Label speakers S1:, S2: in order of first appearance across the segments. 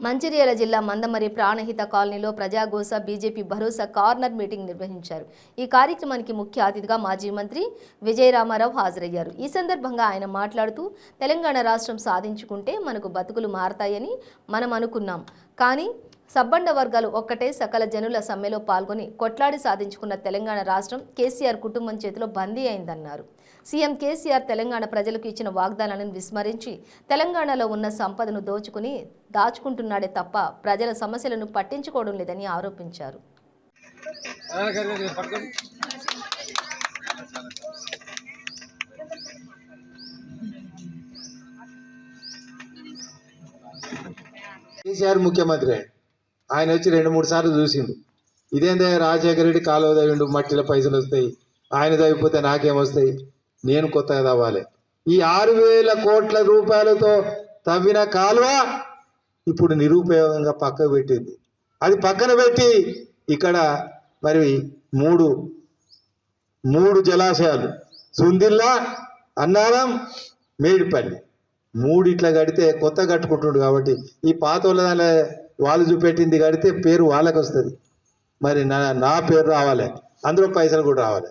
S1: మంచిర్యాల జిల్లా మందమరి ప్రాణహిత కాలనీలో ప్రజాగోస బీజేపీ భరోసా కార్నర్ మీటింగ్ నిర్వహించారు. ఈ కార్యక్రమానికి ముఖ్య అతిథిగా మాజీ మంత్రి విజయరామారావు హాజరయ్యారు. ఈ సందర్భంగా ఆయన మాట్లాడుతూ తెలంగాణ రాష్ట్రం సాధించుకుంటే మనకు బతుకులు మారతాయని మనం అనుకున్నాం. కానీ సబ్బండ వర్గాలు ఒక్కటే సకల జనుల సమ్మెలో పాల్గొని కొట్లాడి సాధించుకున్న తెలంగాణ రాష్ట్రం కేసీఆర్ కుటుంబం చేతిలో బందీ అయిందన్నారు. సీఎం కేసీఆర్ తెలంగాణ ప్రజలకు ఇచ్చిన వాగ్దానాలను విస్మరించి తెలంగాణలో ఉన్న సంపదను దోచుకుని దాచుకుంటున్నాడే తప్ప ప్రజల సమస్యలను పట్టించుకోవడం లేదని ఆరోపించారు.
S2: కేసీఆర్ ముఖ్యమంత్రి. ఆయన వచ్చి రెండు మూడు సార్లు చూసిండు. ఇదేందే రాజశేఖర రెడ్డి కాలువ తవ్విండు మట్టిలో పైసలు వస్తాయి ఆయన తవ్విపోతే నాకేమొస్తాయి నేను కొత్తగా తవ్వాలి ఈ ఆరు వేల కోట్ల రూపాయలతో తవ్విన కాలువ ఇప్పుడు నిరుపయోగంగా పక్కకు పెట్టింది. అది పక్కన పెట్టి ఇక్కడ మరి మూడు మూడు జలాశయాలు. సుందిల్లా అన్నారం మేడిపల్లి. మూడిట్లా కడితే కొత్త కట్టుకుంటుండు కాబట్టి ఈ పాత వాళ్ళ దానిలో వాళ్ళు చూపెట్టింది కడితే పేరు వాళ్ళకి వస్తుంది మరి నా నా పేరు రావాలి. అందులో పైసలు కూడా రావాలి.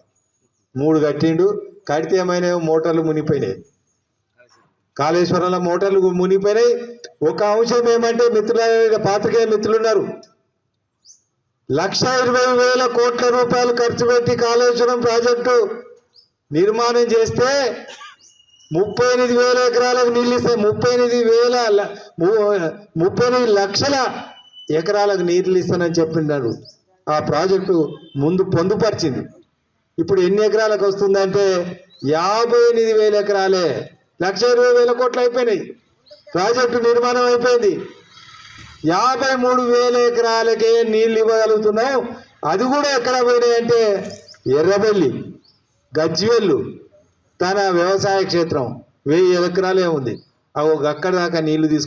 S2: మూడు కట్టిండు కడితే ఏమైనా మోటార్లు మునిగిపోయినాయి. కాళేశ్వరంలో మోటార్లు మునిగిపోయినాయి. ఒక అంశం ఏమంటే మిత్రుల పాత్రికేయ మిత్రులు ఉన్నారు లక్ష ఇరవై వేల కోట్ల రూపాయలు ఖర్చు పెట్టి కాళేశ్వరం ప్రాజెక్టు నిర్మాణం చేస్తే ముప్పై ఎనిమిది వేల ఎకరాలకు నీళ్ళు ఇస్తే ముప్పై ఎనిమిది వేల ము- ముప్పై ఎనిమిది లక్షల ఎకరాలకు నీళ్ళు ఇస్తానని చెప్పినాడు ఆ ప్రాజెక్టు ముందు పొందుపరిచింది. ఇప్పుడు ఎన్ని ఎకరాలకు వస్తుందంటే యాభై ఎనిమిది వేల ఎకరాలే. లక్ష ఇరవై వేల కోట్లు అయిపోయినాయి. ప్రాజెక్టు నిర్మాణం అయిపోయింది. యాభై మూడు వేల ఎకరాలకే నీళ్ళు ఇవ్వగలుగుతున్నాం. అది కూడా ఎక్కడ పోయినాయి అంటే ఎర్రబెల్లి గజ్వెల్లు తన వ్యవసాయ క్షేత్రం వెయ్యి ఎకరాలే ఉంది. అవి అక్కడ దాకా నీళ్ళు తీసుకు